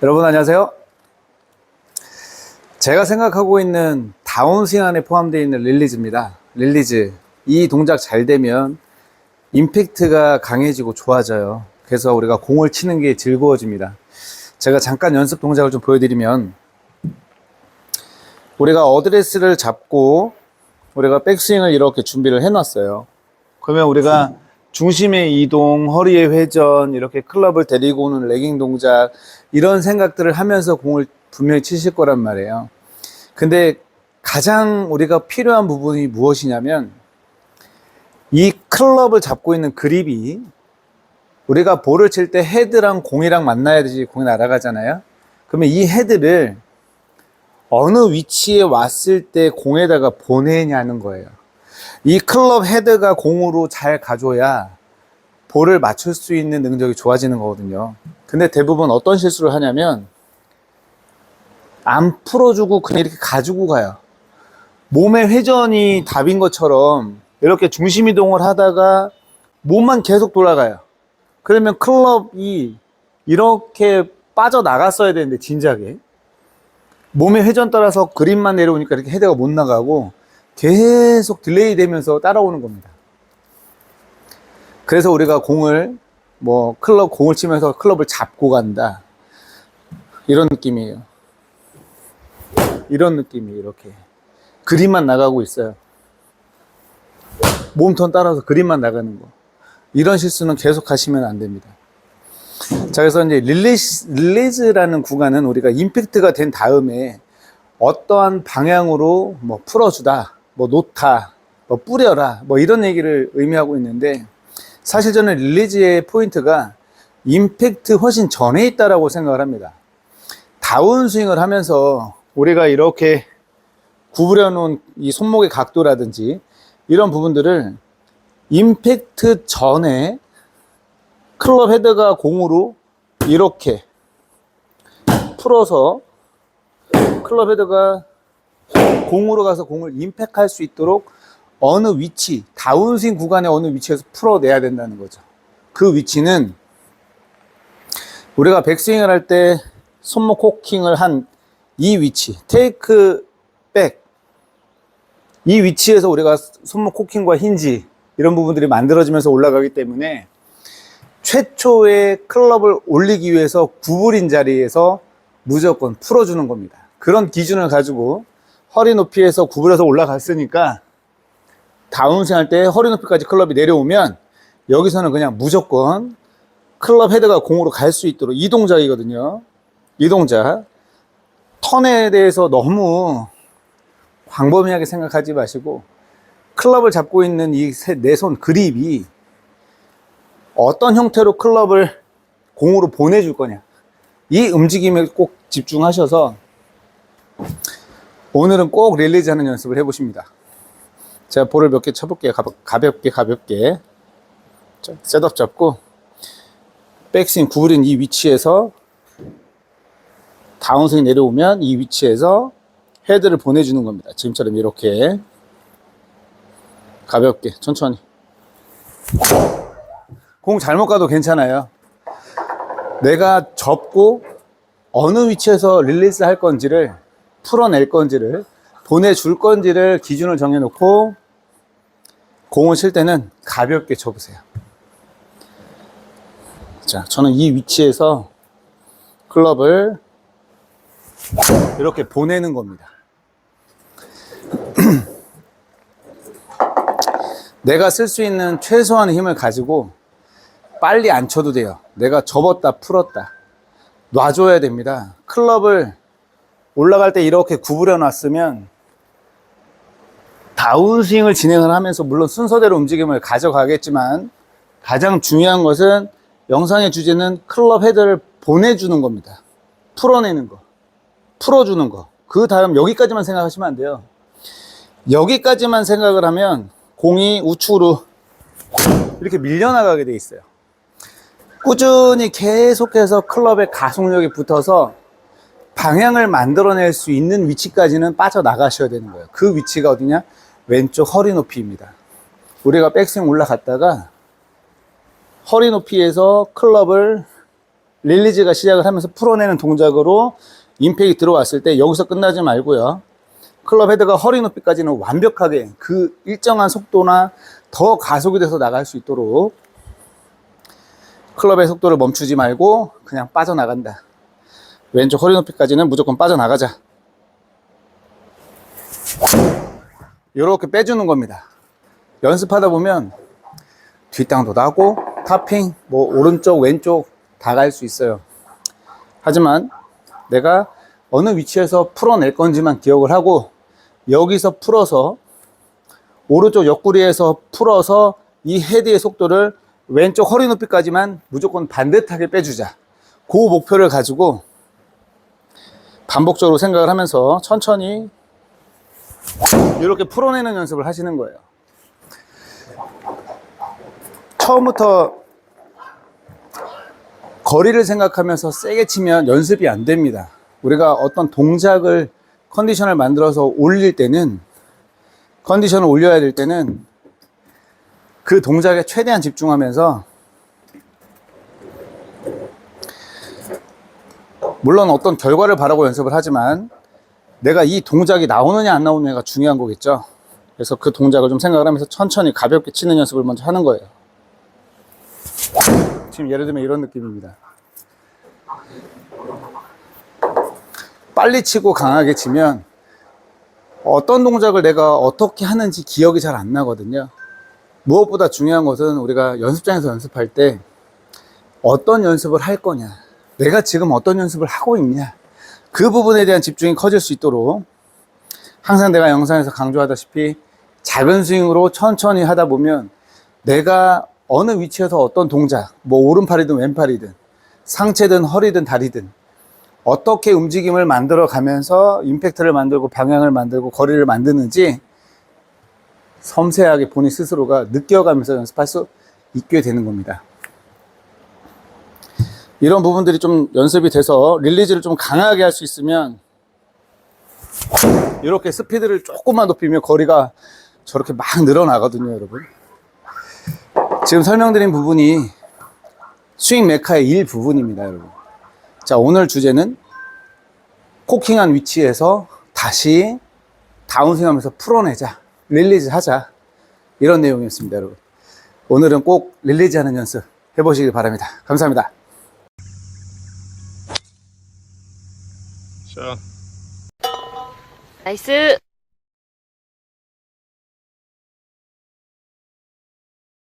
여러분 안녕하세요. 제가 생각하고 있는 다운스윙 안에 포함되어 있는 릴리즈입니다. 릴리즈. 이 동작 잘 되면 임팩트가 강해지고 좋아져요. 그래서 우리가 공을 치는 게 즐거워집니다. 제가 잠깐 연습 동작을 좀 보여드리면 우리가 어드레스를 잡고 우리가 백스윙을 이렇게 준비를 해놨어요. 그러면 우리가 중심의 이동, 허리의 회전, 이렇게 클럽을 데리고 오는 레깅 동작, 이런 생각들을 하면서 공을 분명히 치실 거란 말이에요. 근데 가장 우리가 필요한 부분이 무엇이냐면, 이 클럽을 잡고 있는 그립이 우리가 볼을 칠 때 헤드랑 공이랑 만나야지 공이 날아가잖아요. 그러면 이 헤드를 어느 위치에 왔을 때 공에다가 보내냐는 거예요. 이 클럽 헤드가 공으로 잘 가줘야 볼을 맞출 수 있는 능력이 좋아지는 거거든요. 근데 대부분 어떤 실수를 하냐면 안 풀어주고 그냥 이렇게 가지고 가요. 몸의 회전이 답인 것처럼 이렇게 중심 이동을 하다가 몸만 계속 돌아가요. 그러면 클럽이 이렇게 빠져나갔어야 되는데 진작에 몸의 회전 따라서 그림만 내려오니까 이렇게 헤드가 못 나가고 계속 딜레이 되면서 따라오는 겁니다. 그래서 우리가 공을 뭐 클럽 공을 치면서 클럽을 잡고 간다. 이런 느낌이에요. 이런 느낌이 이렇게 그림만 나가고 있어요. 몸턴 따라서 그림만 나가는 거. 이런 실수는 계속 하시면 안 됩니다. 자, 그래서 이제 릴리즈, 릴리즈라는 구간은 우리가 임팩트가 된 다음에 어떠한 방향으로 뭐 풀어주다, 뭐 놓다, 뭐 뿌려라, 뭐 이런 얘기를 의미하고 있는데 사실 저는 릴리즈의 포인트가 임팩트 훨씬 전에 있다라고 생각을 합니다. 다운스윙을 하면서 우리가 이렇게 구부려 놓은 이 손목의 각도라든지 이런 부분들을 임팩트 전에 클럽 헤드가 공으로 이렇게 풀어서 클럽 헤드가 공으로 가서 공을 임팩할 수 있도록 어느 위치, 다운스윙 구간의 어느 위치에서 풀어내야 된다는 거죠. 그 위치는 우리가 백스윙을 할 때 손목 코킹을 한 이 위치, 테이크 백. 이 위치에서 우리가 손목 코킹과 힌지 이런 부분들이 만들어지면서 올라가기 때문에 최초의 클럽을 올리기 위해서 구부린 자리에서 무조건 풀어주는 겁니다. 그런 기준을 가지고 허리 높이에서 구부려서 올라갔으니까 다운스윙 할 때 허리 높이까지 클럽이 내려오면 여기서는 그냥 무조건 클럽 헤드가 공으로 갈 수 있도록 이 동작이거든요. 이 동작. 턴에 대해서 너무 광범위하게 생각하지 마시고 클럽을 잡고 있는 이 내 손 그립이 어떤 형태로 클럽을 공으로 보내줄 거냐. 이 움직임에 꼭 집중하셔서 오늘은 꼭 릴리즈 하는 연습을 해보십니다. 제가 볼을 몇 개 쳐볼게요. 가볍게, 가볍게. 자, 셋업 잡고, 백스윙 구부린 이 위치에서 다운스윙 내려오면 이 위치에서 헤드를 보내주는 겁니다. 지금처럼 이렇게. 가볍게, 천천히. 공 잘못 가도 괜찮아요. 내가 접고 어느 위치에서 릴리스 할 건지를 풀어낼 건지를 보내줄 건지를 기준을 정해놓고 공을 칠 때는 가볍게 쳐보세요. 자, 저는 이 위치에서 클럽을 이렇게 보내는 겁니다. 내가 쓸 수 있는 최소한의 힘을 가지고 빨리 안 쳐도 돼요. 내가 접었다, 풀었다. 놔줘야 됩니다. 클럽을 올라갈 때 이렇게 구부려 놨으면 다운스윙을 진행을 하면서 물론 순서대로 움직임을 가져가겠지만 가장 중요한 것은 영상의 주제는 클럽 헤드를 보내주는 겁니다. 풀어내는 거. 풀어주는 거. 그 다음 여기까지만 생각하시면 안 돼요. 여기까지만 생각을 하면 공이 우측으로 이렇게 밀려나가게 돼 있어요. 꾸준히 계속해서 클럽의 가속력이 붙어서 방향을 만들어낼 수 있는 위치까지는 빠져나가셔야 되는 거예요. 그 위치가 어디냐? 왼쪽 허리 높이입니다. 우리가 백스윙 올라갔다가 허리 높이에서 클럽을 릴리즈가 시작을 하면서 풀어내는 동작으로 임팩이 들어왔을 때 여기서 끝나지 말고요. 클럽 헤드가 허리 높이까지는 완벽하게 그 일정한 속도나 더 가속이 돼서 나갈 수 있도록 클럽의 속도를 멈추지 말고 그냥 빠져나간다. 왼쪽 허리 높이까지는 무조건 빠져나가자. 이렇게 빼주는 겁니다. 연습하다 보면 뒷땅도 나고 타핑, 뭐 오른쪽, 왼쪽 다 갈 수 있어요. 하지만 내가 어느 위치에서 풀어낼 건지만 기억을 하고 여기서 풀어서 오른쪽 옆구리에서 풀어서 이 헤드의 속도를 왼쪽 허리 높이까지만 무조건 반듯하게 빼주자. 그 목표를 가지고 반복적으로 생각을 하면서 천천히 이렇게 풀어내는 연습을 하시는 거예요. 처음부터 거리를 생각하면서 세게 치면 연습이 안 됩니다. 우리가 어떤 동작을 컨디션을 만들어서 올릴 때는 컨디션을 올려야 될 때는 그 동작에 최대한 집중하면서 물론 어떤 결과를 바라고 연습을 하지만 내가 이 동작이 나오느냐 안 나오느냐가 중요한 거겠죠. 그래서 그 동작을 좀 생각을 하면서 천천히 가볍게 치는 연습을 먼저 하는 거예요. 지금 예를 들면 이런 느낌입니다. 빨리 치고 강하게 치면 어떤 동작을 내가 어떻게 하는지 기억이 잘 안 나거든요. 무엇보다 중요한 것은 우리가 연습장에서 연습할 때 어떤 연습을 할 거냐, 내가 지금 어떤 연습을 하고 있냐, 그 부분에 대한 집중이 커질 수 있도록 항상 내가 영상에서 강조하다시피 작은 스윙으로 천천히 하다 보면 내가 어느 위치에서 어떤 동작, 뭐 오른팔이든 왼팔이든 상체든 허리든 다리든 어떻게 움직임을 만들어 가면서 임팩트를 만들고 방향을 만들고 거리를 만드는지 섬세하게 본인 스스로가 느껴가면서 연습할 수 있게 되는 겁니다. 이런 부분들이 좀 연습이 돼서 릴리즈를 좀 강하게 할 수 있으면 이렇게 스피드를 조금만 높이면 거리가 저렇게 막 늘어나거든요, 여러분. 지금 설명드린 부분이 스윙 메카의 일부분입니다, 여러분. 자, 오늘 주제는 코킹한 위치에서 다시 다운스윙 하면서 풀어내자. 릴리즈 하자. 이런 내용이었습니다, 여러분. 오늘은 꼭 릴리즈 하는 연습 해보시길 바랍니다. 감사합니다. 나이스.